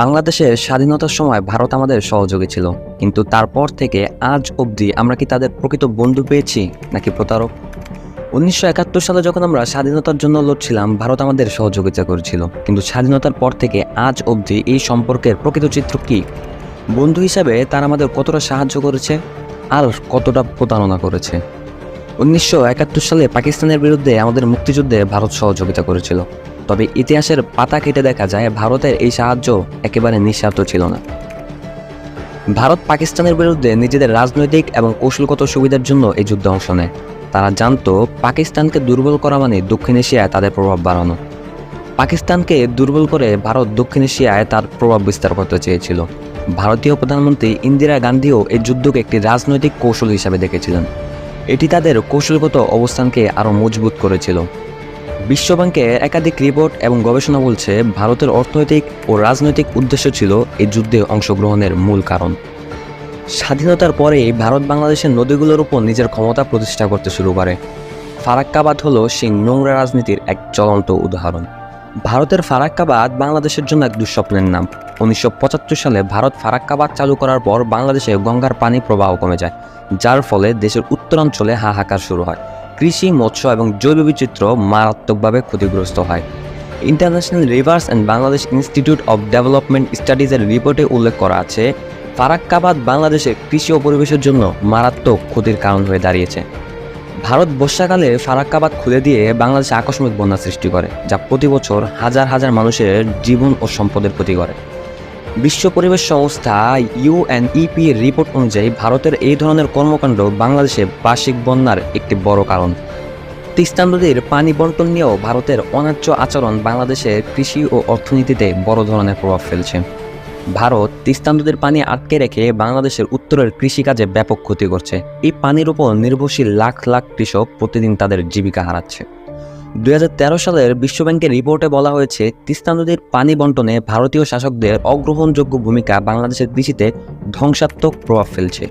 বাংলাদেশের স্বাধীনতার সময় ভারত আমাদের সহযোগী ছিল, কিন্তু তারপর থেকে আজ অবধি আমরা কি তাদের প্রকৃত বন্ধু পেয়েছি নাকি প্রতারক? উনিশশো একাত্তর সালে যখন আমরা স্বাধীনতার জন্য লড়ছিলাম, ভারত আমাদের সহযোগিতা করেছিল, কিন্তু স্বাধীনতার পর থেকে আজ অবধি এই সম্পর্কের প্রকৃত চিত্র কি? বন্ধু হিসাবে তারা আমাদের কতটা সাহায্য করেছে? আর কতটা প্রতারণা করেছে? উনিশশো একাত্তর সালে পাকিস্তানের বিরুদ্ধে আমাদের মুক্তিযুদ্ধে ভারত সহযোগিতা করেছিল। তবে ইতিহাসের পাতা কেটে দেখা যায়, ভারতের এই সাহায্য একেবারে নিঃস্বার্থ ছিল না। ভারত পাকিস্তানের বিরুদ্ধে নিজেদের রাজনৈতিক এবং কৌশলগত সুবিধার জন্য এই যুদ্ধে অংশ নেয়। তারা জানত, পাকিস্তানকে দুর্বল করা মানে দক্ষিণ এশিয়ায় তাদের প্রভাব বাড়ানো। পাকিস্তানকে দুর্বল করে ভারত দক্ষিণ এশিয়ায় তার প্রভাব বিস্তার করতে চেয়েছিল। ভারতীয় প্রধানমন্ত্রী ইন্দিরা গান্ধীও এই যুদ্ধকে একটি রাজনৈতিক কৌশল হিসাবে দেখেছিলেন। এটি তাদের কৌশলগত অবস্থানকে আরও মজবুত করেছিল। বিশ্বব্যাংকের একাধিক রিপোর্ট এবং গবেষণা বলছে ভারতের অর্থনৈতিক ও রাজনৈতিক উদ্দেশ্য ছিল এই যুদ্ধে অংশগ্রহণের মূল কারণ। স্বাধীনতার পরে ভারত বাংলাদেশের নদীগুলোর উপর নিজের ক্ষমতা প্রতিষ্ঠা করতে শুরু করে। ফারাক্কাবাদ হলো সেই নোংরা রাজনীতির এক চলন্ত উদাহরণ। ভারতের ফারাক্কাবাদ বাংলাদেশের জন্য এক দুঃস্বপ্নের নাম। উনিশশো পঁচাত্তর সালে ভারত ফারাক্কাবাদ চালু করার পর বাংলাদেশে গঙ্গার পানি প্রবাহ কমে যায়, যার ফলে দেশের উত্তরাঞ্চলে হাহাকার শুরু হয়। কৃষি, মৎস্য এবং জৈব বিচিত্র মারাত্মকভাবে ক্ষতিগ্রস্ত হয়। International rivers and Bangladesh institute of development স্টাডিজের রিপোর্টে উল্লেখ করা আছে, ফারাক্কাবাদ বাংলাদেশের কৃষি ও পরিবেশের জন্য মারাত্মক ক্ষতির কারণ হয়ে দাঁড়িয়েছে। ভারত বর্ষাকালে ফারাক্কাবাদ খুলে দিয়ে বাংলাদেশে আকস্মিক বন্যা সৃষ্টি করে, যা প্রতি বছর হাজার হাজার মানুষের জীবন ও সম্পদের ক্ষতি করে। বিশ্ব পরিবেশ সংস্থা ইউএনইপি এর রিপোর্ট অনুযায়ী ভারতের এই ধরনের কর্মকাণ্ড বাংলাদেশে বার্ষিক বন্যার একটি বড় কারণ। তিস্তা নদীর পানি বন্টন নিয়েও ভারতের অন্যায্য আচরণ বাংলাদেশের কৃষি ও অর্থনীতিতে বড় ধরনের প্রভাব ফেলছে। ভারত তিস্তা নদীর পানি আটকে রেখে বাংলাদেশের উত্তরের কৃষিকাজে ব্যাপক ক্ষতি করছে। এই পানির উপর নির্ভরশীল লাখ লাখ কৃষক প্রতিদিন তাদের জীবিকা হারাচ্ছে। দু হাজার তেরো সালের বিশ্বব্যাংকের রিপোর্টে বলা হয়েছে, তিস্তা নদীর পানি বন্টনে ভারতীয় শাসকদের অগ্রহণযোগ্য ভূমিকা বাংলাদেশের কৃষিতে ধ্বংসাত্মক প্রভাব ফেলছে।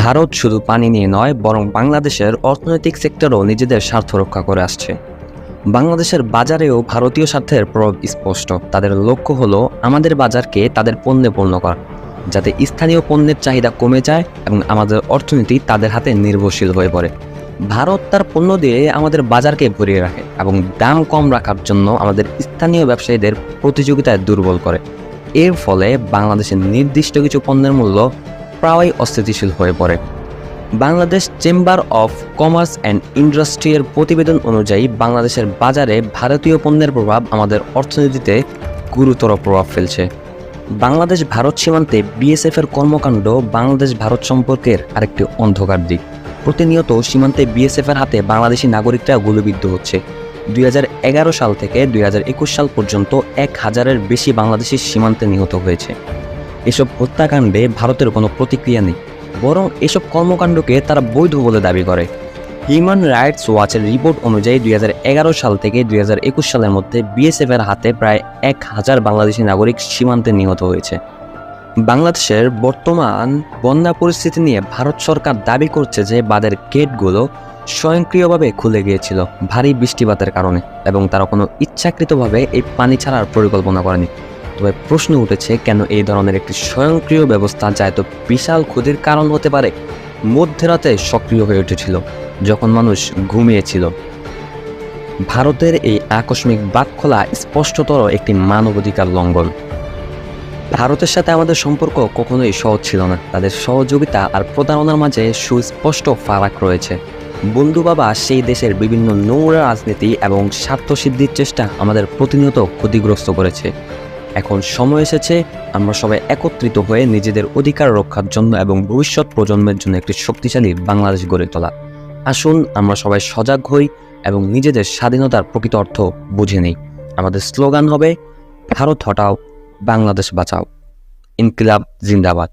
ভারত শুধু পানি নিয়ে নয়, বরং বাংলাদেশের অর্থনৈতিক সেক্টরও নিজেদের স্বার্থ রক্ষা করে আসছে। বাংলাদেশের বাজারেও ভারতীয় স্বার্থের প্রভাব স্পষ্ট। তাদের লক্ষ্য হলো, আমাদের বাজারকে তাদের পণ্যে পূর্ণ করা, যাতে স্থানীয় পণ্যের চাহিদা কমে যায় এবং আমাদের অর্থনীতি তাদের হাতে নির্ভরশীল হয়ে পড়ে। ভারত তার পণ্য দিয়ে আমাদের বাজারকে ভরিয়ে রাখে এবং দাম কম রাখার জন্য আমাদের স্থানীয় ব্যবসায়ীদের প্রতিযোগিতায় দুর্বল করে। এর ফলে বাংলাদেশের নির্দিষ্ট কিছু পণ্যের মূল্য প্রায়ই অস্থিতিশীল হয়ে পড়ে। Bangladesh chamber of commerce and industry এর প্রতিবেদন অনুযায়ী বাংলাদেশের বাজারে ভারতীয় পণ্যের প্রভাব আমাদের অর্থনীতিতে গুরুতর প্রভাব ফেলছে। বাংলাদেশ ভারত সীমান্তে বিএসএফের কর্মকাণ্ড বাংলাদেশ ভারত সম্পর্কের আরেকটি অন্ধকার দিক। প্রতিনিয়ত সীমান্তে বিএসএফ এর হাতে বাংলাদেশি নাগরিকরা গুলিবিদ্ধ হচ্ছে। দুই হাজার এগারো সাল থেকে দুই হাজার একুশ সাল পর্যন্ত এক হাজারের বেশি বাংলাদেশি সীমান্তে নিহত হয়েছে। এসব হত্যাকাণ্ডে ভারতের কোনো প্রতিক্রিয়া নেই, বরং এসব কর্মকাণ্ডকে তারা বৈধ বলে দাবি করে। হিউম্যান রাইটস ওয়াচের রিপোর্ট অনুযায়ী দুই হাজার এগারো সাল থেকে দুই হাজার একুশ সালের মধ্যে বিএসএফ এর হাতে প্রায় এক হাজার বাংলাদেশি নাগরিক সীমান্তে নিহত হয়েছে। বাংলাদেশের বর্তমান বন্যা পরিস্থিতি নিয়ে ভারত সরকার দাবি করছে যে বাঁধের গেটগুলো স্বয়ংক্রিয়ভাবে খুলে গিয়েছিল, ভারী বৃষ্টিপাতের কারণে, এবং তারা কোনো ইচ্ছাকৃতভাবে এই পানি ছাড়ার পরিকল্পনা করেনি। তবে প্রশ্ন উঠেছে, কেন এই ধরনের একটি স্বয়ংক্রিয় ব্যবস্থা যা এত বিশাল ক্ষতির কারণ হতে পারে, মধ্যরাতে সক্রিয় হয়ে উঠেছিল, যখন মানুষ ঘুমিয়েছিল? ভারতের এই আকস্মিক বাদ খোলা স্পষ্টতর একটি মানবাধিকার লঙ্ঘন। ভারতের সাথে আমাদের সম্পর্ক কখনোই সহজ ছিল না। তাদের সহযোগিতা আর প্রতারণার মাঝে সুস্পষ্ট ফারাক রয়েছে। বন্ধু বাবা সেই দেশের বিভিন্ন নোংরা রাজনীতি এবং স্বার্থসিদ্ধির চেষ্টা আমাদের প্রতিনিয়ত ক্ষতিগ্রস্ত করেছে। এখন সময় এসেছে, আমরা সবাই একত্রিত হয়ে নিজেদের অধিকার রক্ষার জন্য এবং ভবিষ্যৎ প্রজন্মের জন্য একটি শক্তিশালী বাংলাদেশ গড়ে তোলা। আসুন, আমরা সবাই সজাগ হই এবং নিজেদের স্বাধীনতার প্রকৃত অর্থ বুঝে নিই। আমাদের স্লোগান হবে, ভারত হটাও। বাংলাদেশ বাঁচাও। ইনকিলাব জিন্দাবাদ।